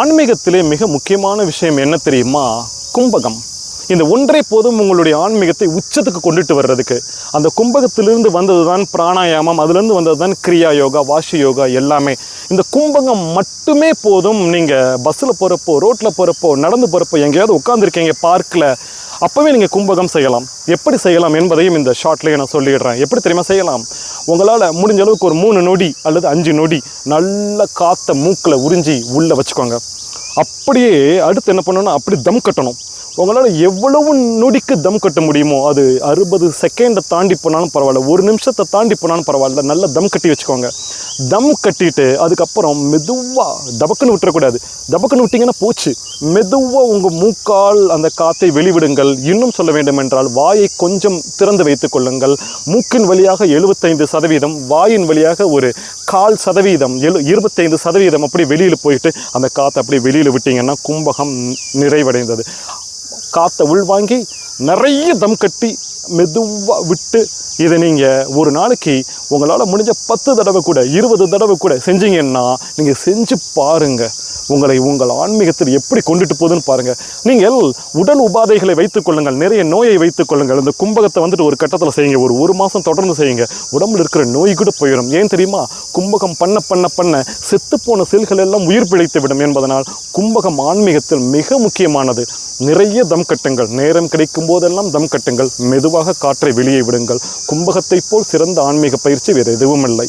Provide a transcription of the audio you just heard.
ஆன்மீகத்திலே மிக முக்கியமான விஷயம் என்ன தெரியுமா? கும்பகம். இந்த ஒன்றே போதும் உங்களுடைய ஆன்மீகத்தை உச்சத்துக்கு கொண்டுட்டு வர்றதுக்கு. அந்த கும்பகத்திலிருந்து வந்தது தான் பிராணாயாமம் அதுலேருந்து வந்தது தான் கிரியா யோகா வாஷி யோகா எல்லாமே. இந்த கும்பகம் மட்டுமே போதும் நீங்கள் பஸ்ஸில் போகிறப்போ ரோட்டில் போகிறப்போ நடந்து போகிறப்போ எங்கேயாவது உட்காந்துருக்கீங்க பார்க்கில் அப்போவே நீங்கள் கும்பகம் செய்யலாம். எப்படி செய்யலாம் என்பதையும் இந்த ஷார்ட்லேயே நான் சொல்லிடுறேன். எப்படி தெரியுமா செய்யலாம்? உங்களால் முடிஞ்ச அளவுக்கு ஒரு மூணு நொடி அல்லது அஞ்சு நொடி நல்ல காற்றை மூக்கில் உறிஞ்சி உள்ளே வச்சுக்கோங்க. அப்படியே அடுத்து என்ன பண்ணணும்னா அப்படி தம் கட்டணும். உங்களால் எவ்வளவு நொடிக்கு தம் கட்ட முடியுமோ அது அறுபது செகண்டை தாண்டி போனாலும் பரவாயில்ல. ஒரு நிமிஷத்தை தாண்டி போனாலும் பரவாயில்ல. நல்லா தம் கட்டி வச்சுக்கோங்க. தம் கட்டிட்டு அதுக்கப்புறம் மெதுவாக தபக்குன்னு விட்டுறக்கூடாது. டபக்குன்னு விட்டிங்கன்னா போச்சு. மெதுவாக உங்கள் மூக்கால் அந்த காற்றை வெளிவிடுங்கள். இன்னும் சொல்ல வேண்டும் என்றால் வாயை கொஞ்சம் திறந்து வைத்துக் கொள்ளுங்கள். மூக்கின் வழியாக எழுபத்தைந்து சதவீதம் வாயின் வழியாக ஒரு கால் சதவீதம் எழு இருபத்தைந்து சதவீதம் அப்படி வெளியில் போயிட்டு அந்த காற்றை அப்படியே வெளியில் விட்டிங்கன்னா கும்பகம் நிறைவடைந்தது. காற்றை உள்வாங்கி நிறைய தம் கட்டி மெதுவாக விட்டு இதை நீங்கள் ஒரு நாளைக்கு உங்களால் முடிஞ்ச பத்து தடவை கூட இருபது தடவை கூட செஞ்சீங்கன்னா நீங்கள் செஞ்சு பாருங்கள் உங்களை உங்கள் ஆன்மீகத்தில் எப்படி கொண்டுட்டு போகுதுன்னு பாருங்கள் நீங்கள் உடல் உபாதைகளை வைத்துக் கொள்ளுங்கள். நிறைய நோயை வைத்துக் கொள்ளுங்கள். இந்த கும்பகத்தை வந்துட்டு ஒரு கட்டத்தில் செய்யுங்க. ஒரு ஒரு மாதம் தொடர்ந்து செய்யுங்க. உடம்புல இருக்கிற நோய் கூட போயிடும் ஏன் தெரியுமா? கும்பகம் பண்ண பண்ண பண்ண செத்துப்போன செல்கள் எல்லாம் உயிர் பிழைத்து விடும் என்பதனால் கும்பகம் ஆன்மீகத்தில் மிக முக்கியமானது. நிறைய தம் கட்டுங்கள். நேரம் கிடைக்கும் போதெல்லாம் தம் கட்டுங்கள். மெதுவாக காற்றை வெளியே விடுங்கள். கும்பகத்தைப் போல் சிறந்த ஆன்மீக பயிற்சி வேறு எதுவும் இல்லை